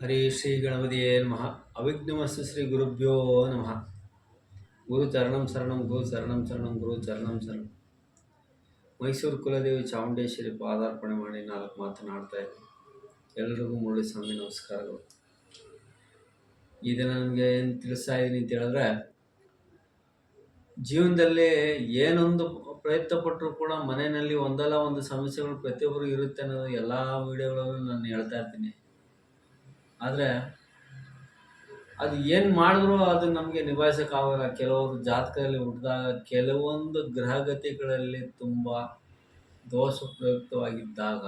ಹರಿ ಶ್ರೀ ಗಣಪತಿಯೇ ನಮಃ. ಅವಿಘ್ನಮಸ್ತು ಶ್ರೀ ಗುರುಭ್ಯೋ ನಮಃ. ಗುರು ಚರಣಂ ಶರಣಂ, ಗುರು ಚರಣಂ ಶರಣಂ, ಗುರು ಚರಣಂ ಶರಣಂ. ಮೈಸೂರು ಕುಲದೇವಿ ಚಾಮುಂಡೇಶ್ವರಿ ಪಾದಾರ್ಪಣೆ ಮಾಡಿ ನಾಲ್ಕು ಮಾತನಾಡ್ತಾ ಇದ್ದೀನಿ ಎಲ್ರಿಗೂ ಮುರಳಿ ಸ್ವಾಮಿ ನಮಸ್ಕಾರಗಳು. ಇದು ನನಗೆ ಏನು ತಿಳಿಸ್ತಾ ಇದ್ದೀನಿ ಅಂತ ಹೇಳಿದ್ರೆ ಜೀವನದಲ್ಲಿ ಏನೊಂದು ಪ್ರಯತ್ನ ಪಟ್ಟರು ಕೂಡ ಮನೆಯಲ್ಲಿ ಒಂದಲ್ಲ ಒಂದು ಸಮಸ್ಯೆಗಳು ಪ್ರತಿಯೊಬ್ಬರು ಇರುತ್ತೆ ಅನ್ನೋದು ಎಲ್ಲ ವಿಡಿಯೋಗಳಲ್ಲೂ ನಾನು ಹೇಳ್ತಾ ಇರ್ತೀನಿ. ಆದರೆ ಅದು ಏನು ಮಾಡಿದ್ರು ಅದು ನಮಗೆ ನಿಭಾಯಿಸೋಕ್ಕಾಗಲ್ಲ ಕೆಲವರು ಜಾತಕದಲ್ಲಿ ಹುಟ್ಟಿದಾಗ ಕೆಲವೊಂದು ಗ್ರಹಗತಿಗಳಲ್ಲಿ ತುಂಬ ದೋಷ ಪ್ರಯುಕ್ತವಾಗಿದ್ದಾಗ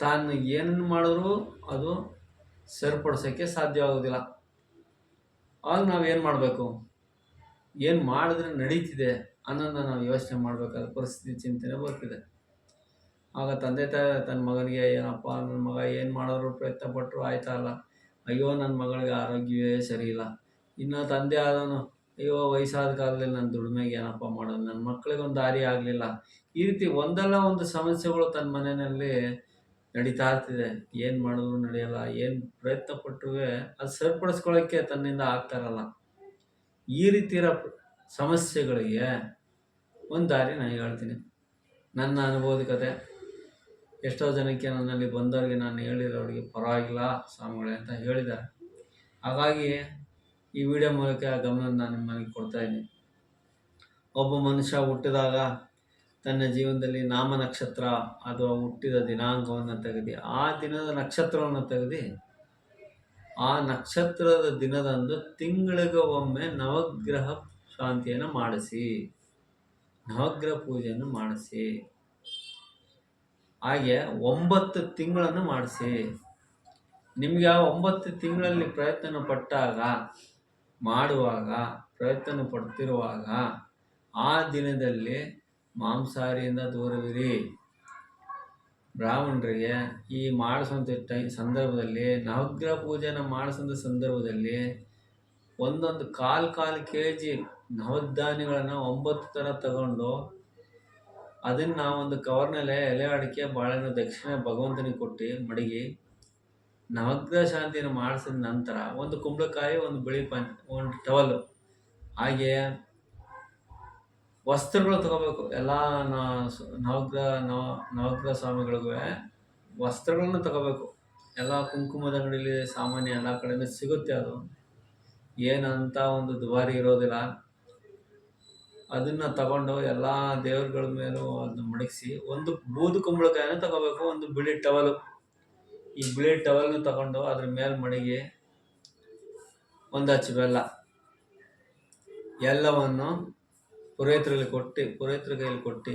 ತಾನು ಏನನ್ನು ಮಾಡಿದ್ರೂ ಅದು ಸರಿಪಡಿಸೋಕ್ಕೆ ಸಾಧ್ಯವಾಗೋದಿಲ್ಲ. ಆಗ ನಾವು ಏನು ಮಾಡಬೇಕು? ಏನು ಮಾಡಿದ್ರೆ ನಡೀತಿದೆ ಅನ್ನೋದನ್ನ ನಾವು ಯೋಚನೆ ಮಾಡಬೇಕಾದ ಪರಿಸ್ಥಿತಿ ಚಿಂತನೆ ಬರ್ತಿದೆ. ಆಗ ತಂದೆ ತಾಯಿ ತನ್ನ ಮಗನಿಗೆ, ಏನಪ್ಪ ನನ್ನ ಮಗ ಏನು ಮಾಡೋರು ಪ್ರಯತ್ನ ಪಟ್ಟರು ಆಯ್ತಾ ಅಲ್ಲ ಅಯ್ಯೋ ನನ್ನ ಮಗಳಿಗೆ ಆರೋಗ್ಯವೇ ಸರಿ ಇಲ್ಲ. ಇನ್ನು ತಂದೆ ಆದನು ಅಯ್ಯೋ, ವಯಸ್ಸಾದ ಕಾಲದಲ್ಲಿ ನನ್ನ ದುಡಿಮೆಗೆ ಏನಪ್ಪ ಮಾಡೋದು? ನನ್ನ ಮಕ್ಕಳಿಗೆ ಒಂದು ದಾರಿ ಆಗಲಿಲ್ಲ. ಈ ರೀತಿ ಒಂದಲ್ಲ ಒಂದು ಸಮಸ್ಯೆಗಳು ತನ್ನ ಮನೆಯಲ್ಲಿ ನಡೀತಾ ಇರ್ತಿದೆ. ಏನು ಮಾಡಿದ್ರು ನಡೆಯಲ್ಲ, ಏನು ಪ್ರಯತ್ನ ಪಟ್ಟರು ಅದು ಸರಿಪಡಿಸ್ಕೊಳ್ಳೋಕ್ಕೆ ತನ್ನಿಂದ ಆಗ್ತಾರಲ್ಲ ಈ ರೀತಿ ಇರೋ ಸಮಸ್ಯೆಗಳಿಗೆ ಒಂದು ದಾರಿ ನಾನು ಹೇಳ್ತೀನಿ. ನನ್ನ ಅನುಭವದ ಕತೆ, ಎಷ್ಟೋ ಜನಕ್ಕೆ ನನ್ನಲ್ಲಿ ಬಂದವರಿಗೆ ನಾನು ಹೇಳಿರೋರಿಗೆ ಪರವಾಗಿಲ್ಲ ಸ್ವಾಮಿಗಳೇ ಅಂತ ಹೇಳಿದ್ದಾರೆ. ಹಾಗಾಗಿ ಈ ವಿಡಿಯೋ ಮೂಲಕ ಗಮನ ನಾನು ನಿಮ್ಮಲ್ಲಿ ಕೊಡ್ತಾ ಇದ್ದೀನಿ. ಒಬ್ಬ ಮನುಷ್ಯ ಹುಟ್ಟಿದಾಗ ತನ್ನ ಜೀವನದಲ್ಲಿ ನಾಮ ನಕ್ಷತ್ರ ಅಥವಾ ಹುಟ್ಟಿದ ದಿನಾಂಕವನ್ನು ತೆಗೆದು, ಆ ದಿನದ ನಕ್ಷತ್ರವನ್ನು ತೆಗೆದು ಆ ನಕ್ಷತ್ರದ ದಿನದಂದು ತಿಂಗಳಿಗೆ ಒಮ್ಮೆ ನವಗ್ರಹ ಶಾಂತಿಯನ್ನು ಮಾಡಿಸಿ, ನವಗ್ರಹ ಪೂಜೆಯನ್ನು ಮಾಡಿಸಿ, ಹಾಗೆ ಒಂಬತ್ತು ತಿಂಗಳನ್ನು ಮಾಡಿಸಿ. ನಿಮಗೆ ಆ ಒಂಬತ್ತು ತಿಂಗಳಲ್ಲಿ ಪ್ರಯತ್ನ ಪಟ್ಟಾಗ, ಮಾಡುವಾಗ, ಪ್ರಯತ್ನ ಪಡ್ತಿರುವಾಗ, ಆ ದಿನದಲ್ಲಿ ಮಾಂಸಾಹಾರಿಯಿಂದ ದೂರವಿರಿ. ಬ್ರಾಹ್ಮಣರಿಗೆ ಈ ಮಾಡಿಸುವಂಥ ಟೈ, ಸಂದರ್ಭದಲ್ಲಿ ನವಗ್ರಹ ಪೂಜೆನ ಮಾಡಿಸೋಂಥ ಸಂದರ್ಭದಲ್ಲಿ ಒಂದೊಂದು ಕಾಲು ಕಾಲು ಕೆ ಜಿ ನವಧಾನ್ಯಗಳನ್ನು ಒಂಬತ್ತು ಥರ ತಗೊಂಡು ಅದನ್ನು ಒಂದು ಕವರ್ನಲ್ಲೇ ಎಲೆ ಅಡಿಕೆ, ಬಾಳೆಹಣ್ಣು, ದಕ್ಷಿಣ ಭಗವಂತನಿಗೆ ಕೊಟ್ಟು ಮಡಗಿ ನವಗ್ರಹ ಶಾಂತಿಯನ್ನು ಮಾಡಿಸಿದ ನಂತರ ಒಂದು ಕುಂಬಳಕಾಯಿ, ಒಂದು ಬಿಳಿ ಪಂಚ ಒಂದು ಟವಲ್ಲು ಹಾಗೆ ವಸ್ತ್ರಗಳು ತಗೋಬೇಕು. ಎಲ್ಲ ನವಗ್ರಹ, ನವ, ನವಗ್ರಹ ಸ್ವಾಮಿಗಳಿಗೂ ವಸ್ತ್ರಗಳನ್ನು ತಗೋಬೇಕು. ಎಲ್ಲ ಕುಂಕುಮದ ಅಂಗಡಿಲಿ ಸಾಮಾನ್ಯ ಎಲ್ಲ ಕಡೆಯೂ ಸಿಗುತ್ತೆ ಅದು. ಏನಂತ ಒಂದು ದುಬಾರಿ ಇರೋದಿಲ್ಲ. ಅದನ್ನು ತಗೊಂಡು ಎಲ್ಲ ದೇವರುಗಳ ಮೇಲೂ ಅದನ್ನ ಮಡಗಿಸಿ ಒಂದು ಬೂದು ಕುಂಬಳಕಾಯನ್ನು ತಗೋಬೇಕು, ಒಂದು ಬಿಳಿ ಟವಲು. ಈ ಬಿಳಿ ಟವಲ್ನ ತಗೊಂಡು ಅದ್ರ ಮೇಲೆ ಮಡಗಿ ಒಂದು ಹಚ್ಚು ಬೆಲ್ಲ. ಎಲ್ಲವನ್ನು ಪುರೋಹಿತರಲ್ಲಿ ಕೊಟ್ಟು, ಪುರೋಹಿತರ ಕೈಯಲ್ಲಿ ಕೊಟ್ಟು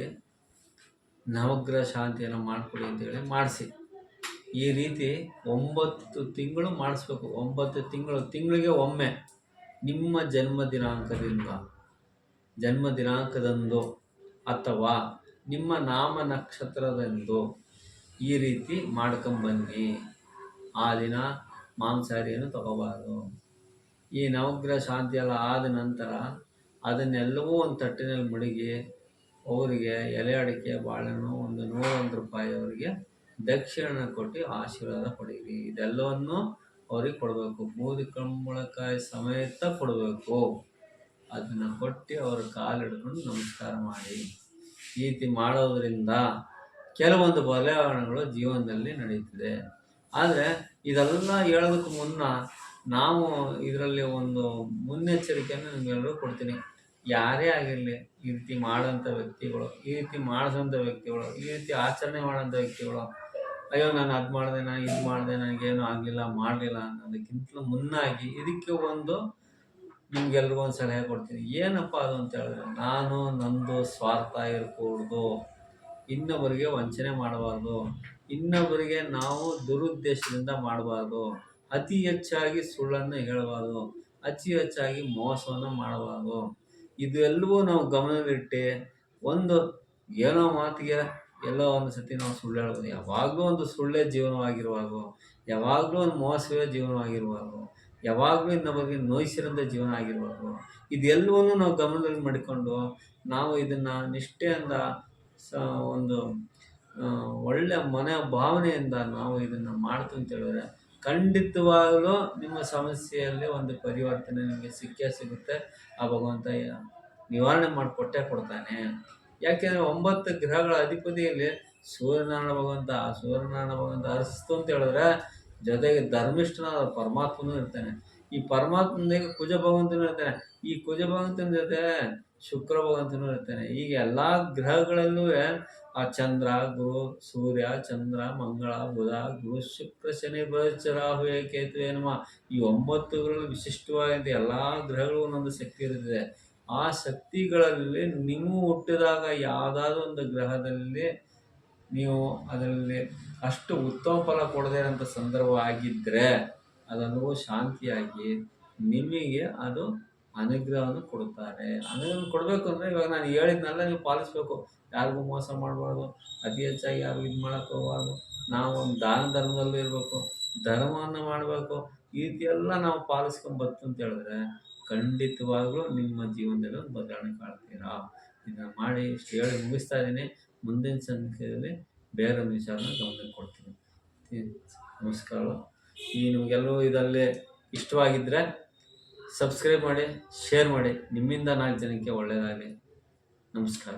ನವಗ್ರಹ ಶಾಂತಿಯನ್ನು ಮಾಡಿಕೊಡಿ ಅಂತೇಳಿ ಮಾಡಿಸಿ. ಈ ರೀತಿ ಒಂಬತ್ತು ತಿಂಗಳು ಮಾಡಿಸ್ಬೇಕು. ಒಂಬತ್ತು ತಿಂಗಳು, ತಿಂಗಳಿಗೆ ಒಮ್ಮೆ ನಿಮ್ಮ ಜನ್ಮ ದಿನಾಂಕದಿಂದ, ಜನ್ಮ ದಿನಾಂಕದಂದು ಅಥವಾ ನಿಮ್ಮ ನಾಮ ನಕ್ಷತ್ರದಂದು ಈ ರೀತಿ ಮಾಡ್ಕೊಂಬನ್ನಿ. ಆ ದಿನ ಮಾಂಸಾಹಾರಿಯನ್ನು ತಗೋಬಾರ್ದು. ಈ ನವಗ್ರಹ ಶಾಂತಿ ಎಲ್ಲ ಆದ ನಂತರ ಅದನ್ನೆಲ್ಲವೂ ಒಂದು ತಟ್ಟಿನಲ್ಲಿ ಮಡಗಿ ಅವರಿಗೆ ಎಲೆ ಅಡಿಕೆ, ಬಾಳೆಹಣ್ಣು, ಒಂದು ನೂರೊಂದು ರೂಪಾಯಿ ಅವರಿಗೆ ದಕ್ಷಿಣ ಕೊಟ್ಟು ಆಶೀರ್ವಾದ ಪಡೀರಿ. ಇದೆಲ್ಲವನ್ನು ಅವ್ರಿಗೆ ಕೊಡಬೇಕು. ಬೂದಿ ಕಂಬಳಕಾಯಿ ಸಮೇತ ಕೊಡಬೇಕು. ಅದನ್ನು ಕೊಟ್ಟು ಅವ್ರ ಕಾಲು ಹಿಡ್ಕೊಂಡು ನಮಸ್ಕಾರ ಮಾಡಿ. ಈ ರೀತಿ ಮಾಡೋದರಿಂದ ಕೆಲವೊಂದು ಬದಲಾವಣೆಗಳು ಜೀವನದಲ್ಲಿ ನಡೀತಿದೆ. ಆದರೆ ಇದೆಲ್ಲ ಹೇಳೋದಕ್ಕೆ ಮುನ್ನ ನಾವು ಇದರಲ್ಲಿ ಒಂದು ಮುನ್ನೆಚ್ಚರಿಕೆಯನ್ನು ನಿಮಗೆಲ್ಲರೂ ಕೊಡ್ತೀನಿ. ಯಾರೇ ಆಗಿರಲಿ, ಈ ರೀತಿ ಮಾಡೋಂಥ ವ್ಯಕ್ತಿಗಳು, ಈ ರೀತಿ ಮಾಡಿಸೋಂಥ ವ್ಯಕ್ತಿಗಳು, ಈ ರೀತಿ ಆಚರಣೆ ಮಾಡೋಂಥ ವ್ಯಕ್ತಿಗಳು, ಅಯ್ಯೋ, ನಾನು ಅದು ಮಾಡಿದೆ, ನಾನು ಇದು ಮಾಡಿದೆ, ನನಗೇನು ಆಗಲಿಲ್ಲ ಮಾಡಲಿಲ್ಲ ಅನ್ನೋದಕ್ಕಿಂತಲೂ ಮುನ್ನಾಗಿ ಇದಕ್ಕೆ ಒಂದು ನಿಮ್ಗೆಲ್ರಿಗೂ ಒಂದು ಸಲಹೆ ಕೊಡ್ತೀನಿ. ಏನಪ್ಪ ಅದು ಅಂತ ಹೇಳಿದ್ರೆ, ನಾನು ನಂದು ಸ್ವಾರ್ಥ ಇರಕೂಡ್ದು, ಇನ್ನೊಬ್ಬರಿಗೆ ವಂಚನೆ ಮಾಡಬಾರ್ದು, ಇನ್ನೊಬ್ಬರಿಗೆ ನಾವು ದುರುದ್ದೇಶದಿಂದ ಮಾಡಬಾರ್ದು ಅತಿ ಹೆಚ್ಚಾಗಿ ಸುಳ್ಳನ್ನು ಹೇಳಬಾರ್ದು, ಅತಿ ಹೆಚ್ಚಾಗಿ ಮೋಸವನ್ನು ಮಾಡಬಾರ್ದು. ಇದೆಲ್ಲವೂ ನಾವು ಗಮನದಲ್ಲಿಟ್ಟೆ ಒಂದು ಏನೋ ಮಾತಿಗೆ ಎಲ್ಲೋ ಒಂದು ಸತಿ ನಾವು ಸುಳ್ಳು ಹೇಳ್ಬೋದು ಯಾವಾಗಲೂ ಒಂದು ಸುಳ್ಳೇ ಜೀವನವಾಗಿರುವಾಗ, ಯಾವಾಗಲೂ ಒಂದು ಮೋಸವೇ ಜೀವನವಾಗಿರುವಾಗ, ಯಾವಾಗಲೂ ಬಗ್ಗೆ ನೋಯಿಸಿರಂಥ ಜೀವನ ಆಗಿರ್ಬಾರ್ದು ಇದೆಲ್ಲವನ್ನೂ ನಾವು ಗಮನದಲ್ಲಿ ಮಾಡಿಕೊಂಡು ನಾವು ಇದನ್ನು ನಿಷ್ಠೆಯಿಂದ ಸ ಒಂದು ಒಳ್ಳೆಯ ಒಳ್ಳೆ ಮನ ಭಾವನೆಯಿಂದ ನಾವು ಇದನ್ನು ಮಾಡ್ತು ಅಂತ ಹೇಳಿದ್ರೆ ಖಂಡಿತವಾಗಲೂ ನಿಮ್ಮ ಸಮಸ್ಯೆಯಲ್ಲಿ ಒಂದು ಪರಿವರ್ತನೆ ನಿಮಗೆ ಸಿಕ್ಕೇ ಸಿಗುತ್ತೆ. ಆ ಭಗವಂತ ನಿವಾರಣೆ ಮಾಡಿಕೊಟ್ಟೇ ಕೊಡ್ತಾನೆ. ಯಾಕೆಂದರೆ ಒಂಬತ್ತು ಗ್ರಹಗಳ ಅಧಿಪತಿಯಲ್ಲಿ ಸೂರ್ಯನಾರಾಯಣ ಭಗವಂತ, ಆ ಸೂರ್ಯನಾರಾಯಣ ಭಗವಂತ ಅರಸ್ತು ಅಂತ ಹೇಳಿದ್ರೆ ಜೊತೆಗೆ ಧರ್ಮಿಷ್ಠನಾದ ಪರಮಾತ್ಮನೂ ಇರ್ತಾನೆ. ಈ ಪರಮಾತ್ಮನಿಗೆ ಕುಜ ಭಗವಂತನೂ ಇರ್ತಾನೆ. ಈ ಕುಜ ಭಗವಂತನ ಜೊತೆ ಶುಕ್ರ ಭಗವಂತನೂ ಇರ್ತಾನೆ. ಈಗ ಎಲ್ಲ ಗ್ರಹಗಳಲ್ಲೂ ಆ ಚಂದ್ರ, ಗುರು, ಸೂರ್ಯ, ಚಂದ್ರ, ಮಂಗಳ, ಬುಧ, ಗುರು, ಶುಕ್ರ, ಶನಿ ಬಜ ರಾಹು ಕೇತು ಏನಮ್ಮ ಈ ಒಂಬತ್ತುಗಳು ವಿಶಿಷ್ಟವಾಗಿದ್ದ ಎಲ್ಲ ಗ್ರಹಗಳು ಒಂದೊಂದು ಶಕ್ತಿ ಇರುತ್ತದೆ. ಆ ಶಕ್ತಿಗಳಲ್ಲಿ ನೀವು ಹುಟ್ಟಿದಾಗ ಯಾವುದಾದ್ರೂ ಒಂದು ಗ್ರಹದಲ್ಲಿ ನೀವು ಅದರಲ್ಲಿ ಅಷ್ಟು ಉತ್ತಮ ಫಲ ಕೊಡದೇ ಇರೋಂಥ ಸಂದರ್ಭ ಆಗಿದ್ದರೆ ಅದನ್ನು ಶಾಂತಿಯಾಗಿ ನಿಮಗೆ ಅದು ಅನುಗ್ರಹವನ್ನು ಕೊಡುತ್ತಾರೆ. ಅನುಗ್ರಹ ಕೊಡಬೇಕು ಅಂದರೆ ಇವಾಗ ನಾನು ಹೇಳಿದ್ನೆಲ್ಲ, ನೀವು ಪಾಲಿಸ್ಬೇಕು. ಯಾರಿಗೂ ಮೋಸ ಮಾಡಬಾರ್ದು. ಅತಿ ಹೆಚ್ಚಾಗಿ ಯಾರಿಗೂ ಇದು ಮಾಡೋಕ್ಕೆ ಹೋಗಬಾರ್ದು. ನಾವು ಒಂದು ದಾನ ಧರ್ಮದಲ್ಲೂ ಇರಬೇಕು. ಧರ್ಮವನ್ನು ಮಾಡಬೇಕು. ಈ ರೀತಿಯೆಲ್ಲ ನಾವು ಪಾಲಿಸ್ಕೊಂಡು ಬಂತು ಅಂತ ಹೇಳಿದ್ರೆ ಖಂಡಿತವಾಗ್ಲೂ ನಿಮ್ಮ ಜೀವನದಲ್ಲಿ ಒಂದು ಬದಲಾವಣೆ ಕಾಣ್ತೀರಾ? ಇದನ್ನು ಮಾಡಿ ಇಷ್ಟು ಹೇಳಿ ಮುಗಿಸ್ತಾ ಇದ್ದೀನಿ. ಮುಂದಿನ ಸಂಖ್ಯೆಯಲ್ಲಿ ಬೇರೆ ಒಂದು ವಿಚಾರನ ಗಮನಕ್ಕೆ ಕೊಡ್ತೀನಿ. ನಮಸ್ಕಾರ. ಈ ನಿಮಗೆಲ್ಲವೂ ಇದರಲ್ಲಿ ಇಷ್ಟವಾಗಿದ್ದರೆ ಸಬ್ಸ್ಕ್ರೈಬ್ ಮಾಡಿ ಶೇರ್ ಮಾಡಿ. ನಿಮ್ಮಿಂದ ನಾಲ್ಕು ಜನಕ್ಕೆ ಒಳ್ಳೆಯದಾಗಲಿ ನಮಸ್ಕಾರ.